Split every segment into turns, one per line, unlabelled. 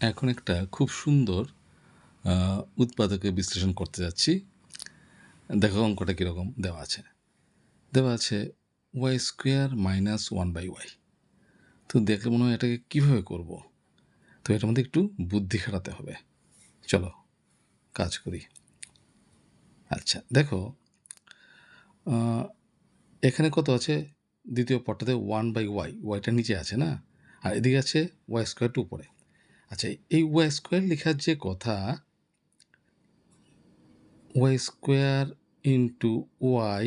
এখন একটা খুব সুন্দর উৎপাদকে বিশ্লেষণ করতে যাচ্ছি। দেখো অঙ্কটা কীরকম দেওয়া আছে। দেওয়া আছে Y square minus one by Y তো দেখলে মনে হয় এটাকে কীভাবে করব? তো এটার মধ্যে একটু বুদ্ধি খাটাতে হবে। চলো, কাজ করি। আচ্ছা দেখো এখানে কত আছে? দ্বিতীয় পটটাতে ওয়ান বাই ওয়াই ওয়াইটা নিচে আছে না? আর এদিকে আছে ওয়াই স্কোয়ারটা উপরে। আচ্ছা এই ওয়াই স্কোয়ার লেখার যে কথা Y square into Y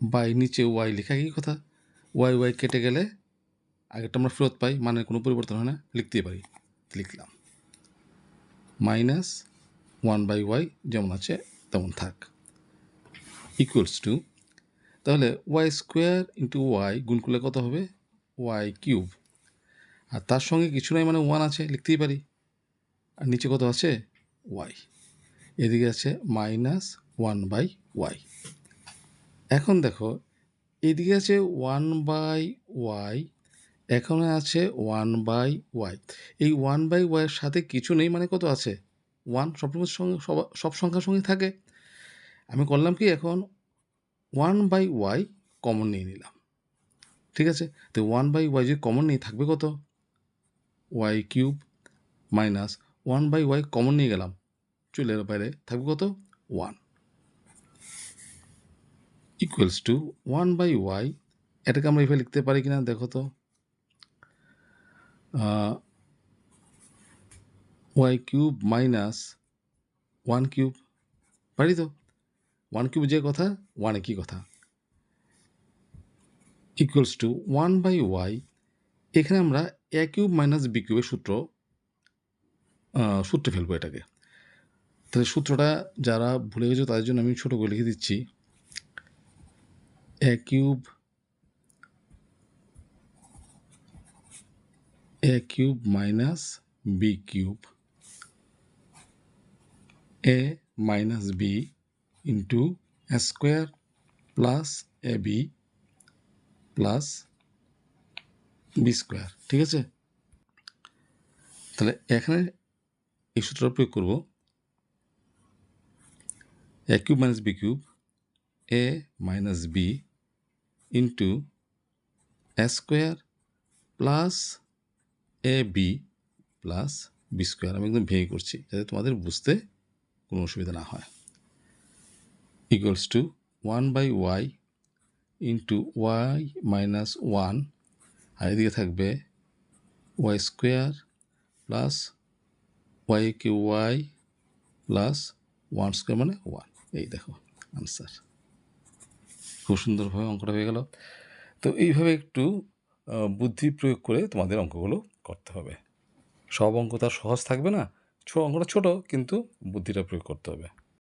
by নিচে ওয়াই লেখা কি কথা? ওয়াই ওয়াই কেটে গেলে আগেরটা আমরা ফেরত পাই মানে কোনো পরিবর্তন হয় না, লিখতেই পারি। লিখলাম। মাইনাস ওয়ান বাই ওয়াই যেমন আছে, তেমন থাক। ইকুয়ালস টু তাহলে ওয়াই স্কোয়ার ইন্টু ওয়াই গুণ করলে কত হবে? ওয়াই কিউব আর তার সঙ্গে কিছু নাই মানে ওয়ান আছে, লিখতেই পারি। আর নিচে কত আছে? ওয়াই এদিকে আছে মাইনাস ওয়ান বাই ওয়াই এখন দেখো, এদিকে আছে ওয়ান বাই ওয়াই এখানে আছে ওয়ান বাই ওয়াই এই ওয়ান বাই ওয়াইয়ের সাথে কিছু নেই মানে কত আছে? ওয়ান সবসময় সঙ্গে, সব- সব সংখ্যার সঙ্গে থাকে। আমি করলাম কি, এখন ওয়ান বাই ওয়াই কমন নিয়ে নিলাম। ঠিক আছে? তো ওয়ান বাই ওয়াই যদি কমন নিয়ে থাকবে কত? Y cube minus one by Y common নিয়ে গেলাম। চলে বাইরে, থাকবে কত? One equals to one by Y এটাকে আমরা এইভাবে লিখতে পারি কিনা দেখো তো। Y cube minus one cube পারি তো? ওয়ান কিউব যে কথা ওয়ানে কি কথা? Equals to one by Y এখানে আমরা এ কিউব মাইনাস বি কিউবের সূত্র সূত্রে ফেলব এটাকে। তাহলে সূত্রটা যারা ভুলে গেছো তাদের জন্য আমি ছোটো করে লিখে দিচ্ছি। A cube A cube minus B cube A minus B into square plus A B plus B square, ঠিক আছে? তাহলে এখানে এই সূত্রটা প্রয়োগ করব। A cube minus B cube A minus B into square plus A B plus B square. আমি একদম ভেঙে করছি, যাতে তোমাদের বুঝতে কোনো অসুবিধা না হয়। Equals to one by Y into Y minus one আর এদিকে থাকবে Y square plus Y Q Y plus one square মানে ওয়ান এই দেখো আনসার খুব সুন্দরভাবে অঙ্কটা হয়ে গেল। তো এইভাবে একটু বুদ্ধি প্রয়োগ করে তোমাদের অঙ্কগুলো করতে হবে। সব অঙ্ক তার সহজ থাকবে না, ছো, অঙ্কটা ছোটো, কিন্তু বুদ্ধিটা প্রয়োগ করতে হবে।